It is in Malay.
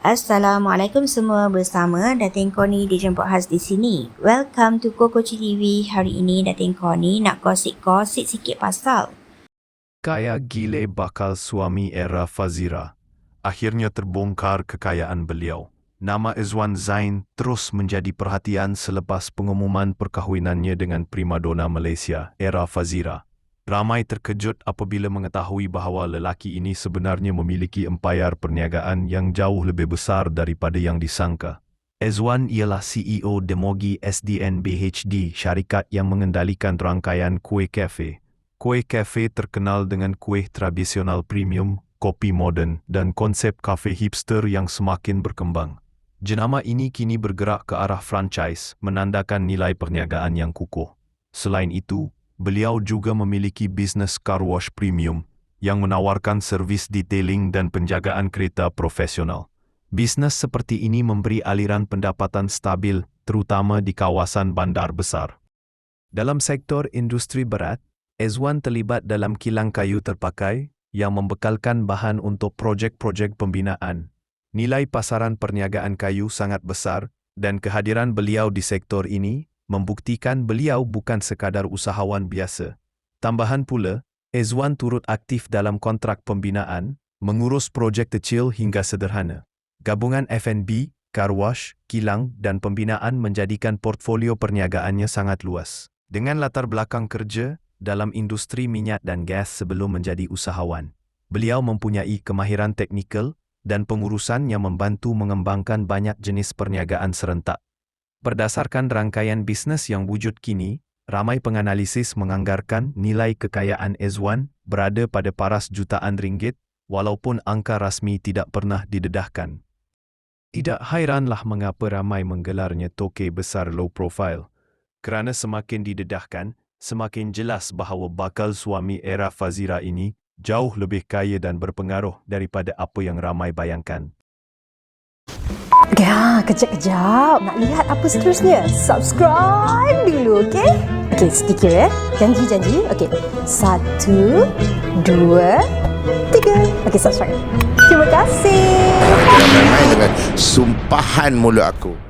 Assalamualaikum semua bersama Datin Koni dijemput khas di sini. Welcome to Kokoci TV. Hari ini Datin Koni nak gosip-gosip sikit pasal. Kaya gile bakal suami era Fazira. Akhirnya terbongkar kekayaan beliau. Nama Izwan Zain terus menjadi perhatian selepas pengumuman perkahwinannya dengan primadona Malaysia, Era Fazira. Ramai terkejut apabila mengetahui bahawa lelaki ini sebenarnya memiliki empayar perniagaan yang jauh lebih besar daripada yang disangka. Ezwan ialah CEO Demogi SDN BHD, syarikat yang mengendalikan rangkaian kuih kafe. Kuih kafe terkenal dengan kuih tradisional premium, kopi moden dan konsep kafe hipster yang semakin berkembang. Jenama ini kini bergerak ke arah franchise, menandakan nilai perniagaan yang kukuh. Selain itu, beliau juga memiliki bisnes car wash premium yang menawarkan servis detailing dan penjagaan kereta profesional. Bisnes seperti ini memberi aliran pendapatan stabil terutama di kawasan bandar besar. Dalam sektor industri berat, Ezwan terlibat dalam kilang kayu terpakai yang membekalkan bahan untuk projek-projek pembinaan. Nilai pasaran perniagaan kayu sangat besar dan kehadiran beliau di sektor ini membuktikan beliau bukan sekadar usahawan biasa. Tambahan pula, Ezwan turut aktif dalam kontrak pembinaan, mengurus projek kecil hingga sederhana. Gabungan F&B, car wash, kilang dan pembinaan menjadikan portfolio perniagaannya sangat luas. Dengan latar belakang kerja dalam industri minyak dan gas sebelum menjadi usahawan, beliau mempunyai kemahiran teknikal dan pengurusan yang membantu mengembangkan banyak jenis perniagaan serentak. Berdasarkan rangkaian bisnes yang wujud kini, ramai penganalisis menganggarkan nilai kekayaan Ezwan berada pada paras jutaan ringgit walaupun angka rasmi tidak pernah didedahkan. Tidak hairanlah mengapa ramai menggelarnya toke besar low profile. Kerana semakin didedahkan, semakin jelas bahawa bakal suami era Fazira ini jauh lebih kaya dan berpengaruh daripada apa yang ramai bayangkan. Ya, kejap-kejap. Nak lihat apa seterusnya? Subscribe dulu, okey? Okey, sedikit ya. Janji-janji. Okey. Satu, dua, tiga. Okey, subscribe. Terima kasih. Jangan main-main dengan sumpahan mulut aku.